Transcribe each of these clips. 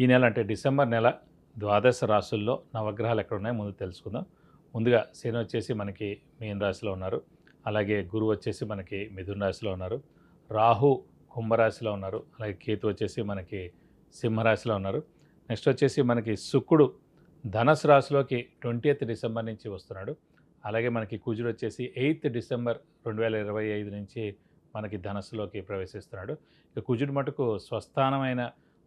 ఈ నెల అంటే డిసెంబర్ నెల ద్వాదశ రాశుల్లో నవగ్రహాలు ఎక్కడ ఉన్నాయో ముందు తెలుసుకుందాం. ముందుగా శని వచ్చేసి మనకి మీన రాశిలో ఉన్నారు. అలాగే గురువు వచ్చేసి మనకి మిథున రాశిలో ఉన్నారు. రాహు కుంభరాశిలో ఉన్నారు. అలాగే కేతు వచ్చేసి మనకి సింహరాశిలో ఉన్నారు. నెక్స్ట్ వచ్చేసి మనకి శుక్రుడు ధనసు రాశిలోకి ట్వంటీ డిసెంబర్ నుంచి వస్తున్నాడు. అలాగే మనకి కుజుడు వచ్చేసి ఎయిత్ డిసెంబర్ రెండు వేల ఇరవై ఐదు నుంచి మనకి ధనస్సులోకి ప్రవేశిస్తున్నాడు. ఇక కుజుడు మటుకు స్వస్థానమైన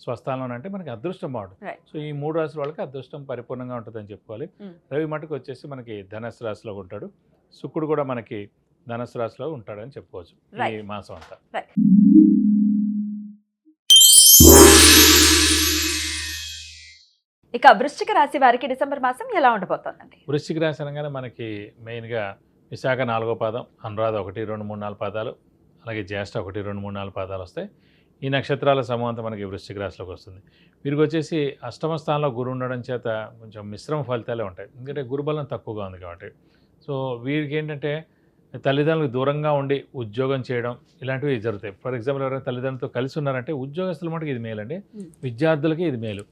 స్వస్థానంలో అంటే మనకి అదృష్టం బాగుంటుంది. సో ఈ మూడు రాశుల వాళ్ళకి అదృష్టం పరిపూర్ణంగా ఉంటుందని చెప్పుకోవాలి. Mm. రవి మటుకు వచ్చేసి మనకి ధనస్సు రాశిలో ఉంటాడు. శుక్రుడు కూడా మనకి ధనస్సు రాశిలో ఉంటాడని చెప్పుకోవచ్చు. ఈ. మాసం అంతా. ఇక వృశ్చిక రాశి వారికి డిసెంబర్ మాసం ఎలా ఉండబోతోందండి? వృశ్చిక రాశి అనగానే మనకి మెయిన్గా విశాఖ నాలుగో పాదం అనురాధ ఒకటి రెండు మూడు నాలుగు పాదాలు అలాగే జ్యేష్ఠ ఒకటి రెండు మూడు నాలుగు పాదాలు వస్తాయి. ఈ నక్షత్రాల సమూహంతో మనకి వృశ్చిక రాశిలోకి వస్తుంది. వీరికి వచ్చేసి అష్టమ స్థానంలో గురు ఉండడం చేత కొంచెం మిశ్రమ ఫలితాలే ఉంటాయి. ఎందుకంటే గురుబలం తక్కువగా ఉంది కాబట్టి. సో వీరికి ఏంటంటే తల్లిదండ్రులకు దూరంగా ఉండి ఉద్యోగం చేయడం ఇలాంటివి జరుగుతాయి. ఫర్ ఎగ్జాంపుల్ ఎవరైనా తల్లిదండ్రులతో కలిసి ఉన్నారంటే ఉద్యోగస్తుల మటుకు ఇది మేలండి. Hmm. విద్యార్థులకి ఇది మేలు.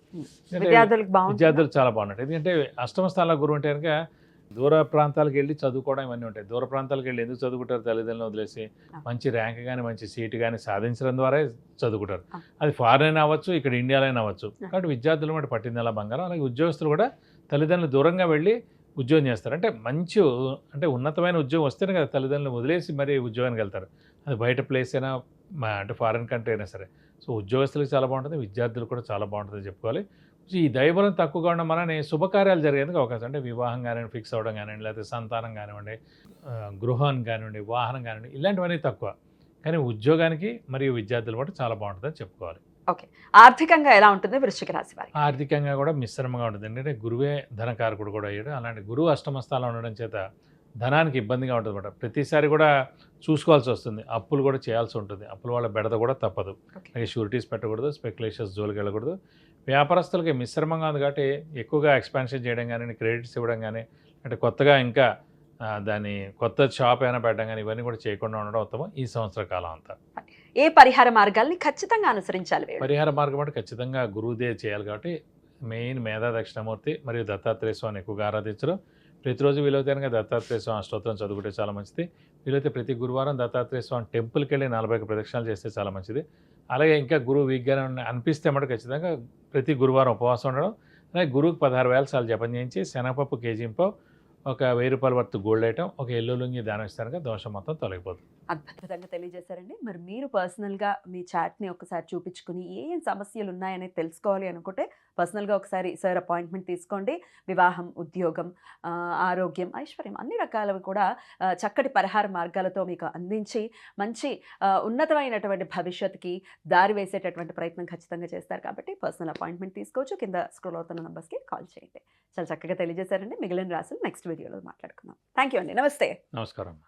విద్యార్థులు చాలా బాగుంటాయి ఎందుకంటే అష్టమ స్థానంలో గురువు అంటే కనుక దూర ప్రాంతాలకు వెళ్ళి చదువుకోవడం ఇవన్నీ ఉంటాయి దూర ప్రాంతాలకు వెళ్ళి ఎందుకు చదువుకుంటారు తల్లిదండ్రులను వదిలేసి. మంచి ర్యాంక్ కానీ మంచి సీటు కానీ సాధించడం ద్వారా చదువుకుంటారు. అది ఫారెన్ అయినా అవ్వచ్చు ఇక్కడ ఇండియాలో అయినా అవ్వచ్చు. కాబట్టి విద్యార్థులు కూడా పట్టింది అలా బంగారం అలాగే ఉద్యోగస్తులు కూడా తల్లిదండ్రులు దూరంగా వెళ్ళి ఉద్యోగం చేస్తారు. అంటే మంచి అంటే ఉన్నతమైన ఉద్యోగం వస్తేనే కదా తల్లిదండ్రులు వదిలేసి మరీ ఉద్యోగానికి వెళ్తారు. అది బయట ప్లేస్ అయినా మా అంటే ఫారెన్ కంట్రీ అయినా సరే. సో ఉద్యోగస్తులకు చాలా బాగుంటుంది విద్యార్థులు కూడా చాలా బాగుంటుంది చెప్పుకోవాలి. ఈ దైవబలం తక్కువగా ఉండడం వలన శుభకార్యాలు జరిగేందుకు అవకాశం అంటే వివాహం కానివ్వండి ఫిక్స్ అవ్వడం కానివ్వండి లేకపోతే సంతానం కానివ్వండి గృహం కానివ్వండి వాహనం కానివ్వండి ఇలాంటివన్నీ తక్కువ. కానీ ఉద్యోగానికి మరియు విద్యార్థులు కూడా చాలా బాగుంటుందని చెప్పుకోవాలి. ఆర్థికంగా ఎలా ఉంటుంది వృశ్చిక రాశి వారికి. ఆర్థికంగా కూడా మిశ్రమంగా ఉంటుంది. ఎందుకంటే గురువే ధనకారకుడు కూడా అయ్యాడు. అలాంటి గురువు అష్టమ స్థానంలో ఉండడం చేత ధనానికి ఇబ్బందిగా ఉంటుంది అనమాట ప్రతిసారి కూడా చూసుకోవాల్సి వస్తుంది. అప్పులు కూడా చేయాల్సి ఉంటుంది. అప్పుల వాళ్ళ బెడద కూడా తప్పదు. అలాగే షూరిటీస్ పెట్టకూడదు స్పెక్యులేషన్స్ జోలికి వెళ్ళకూడదు. వ్యాపారస్తులకి మిశ్రమంగా ఉంది కాబట్టి ఎక్కువగా ఎక్స్పాన్షన్ చేయడం కానీ క్రెడిట్స్ ఇవ్వడం కానీ అంటే కొత్తగా ఇంకా ఆ, దాన్ని కొత్త షాప్ అయినా పెట్టడం కానీ ఇవన్నీ కూడా చేయకుండా ఉండడం ఉత్తమం ఈ సంవత్సర కాలం అంతా. ఏ పరిహార మార్గాల్ని ఖచ్చితంగా అనుసరించాలి పరిహార మార్గం అంటే ఖచ్చితంగా గురువుదే చేయాలి కాబట్టి మెయిన్ మేధా దక్షిణమూర్తి మరియు దత్తాత్రేయ స్వామిని ఎక్కువగా ఆరాధించడం ప్రతిరోజు వీలైతే కనుక దత్తాత్రేయ స్వామి అష్టోత్తరం చదువుకుంటే చాలా మంచిది. వీలైతే ప్రతి గురువారం దత్తాత్రేయ స్వామి టెంపుల్కి వెళ్ళి నలభై ఒక్క ప్రదక్షిణాలు చేస్తే చాలా మంచిది. అలాగే ఇంకా గురువు వీక్గానే అనిపిస్తే మటు ఖచ్చితంగా ప్రతి గురువారం ఉపవాసం ఉండడం. అలాగే గురువుకి పదహారు వేల సార్లు జపం చేయించి శనగపప్పు కేజీంపో ఒక వెయ్యి రూపాయల వర్త గోల్డ్ ఐటమ్ ఒక ఎల్లు లుంగి దానం ఇస్తానుగా దోషం మొత్తం తొలగిపోతుంది. అద్భుతంగా తెలియజేశారండి. మరి మీరు పర్సనల్గా మీ చాట్ని ఒకసారి చూపించుకుని ఏం సమస్యలు ఉన్నాయనేది తెలుసుకోవాలి అనుకుంటే పర్సనల్గా ఒకసారి సార్ అపాయింట్మెంట్ తీసుకోండి. వివాహం ఉద్యోగం ఆరోగ్యం ఐశ్వర్యం అన్ని రకాలవి కూడా చక్కటి పరిహార మార్గాలతో మీకు అందించి మంచి ఉన్నతమైనటువంటి భవిష్యత్తుకి దారి వేసేటటువంటి ప్రయత్నం ఖచ్చితంగా చేస్తారు కాబట్టి పర్సనల్ అపాయింట్మెంట్ తీసుకోవచ్చు. కింద స్క్రోల్ అవుతున్న నంబర్స్కి కాల్ చేయండి. చాలా చక్కగా తెలియజేశారండి. మిగిలిన రాసులు నెక్స్ట్ వీడియోలో మాట్లాడుకుందాం. థ్యాంక్ యూ అండి. నమస్తే. నమస్కారం.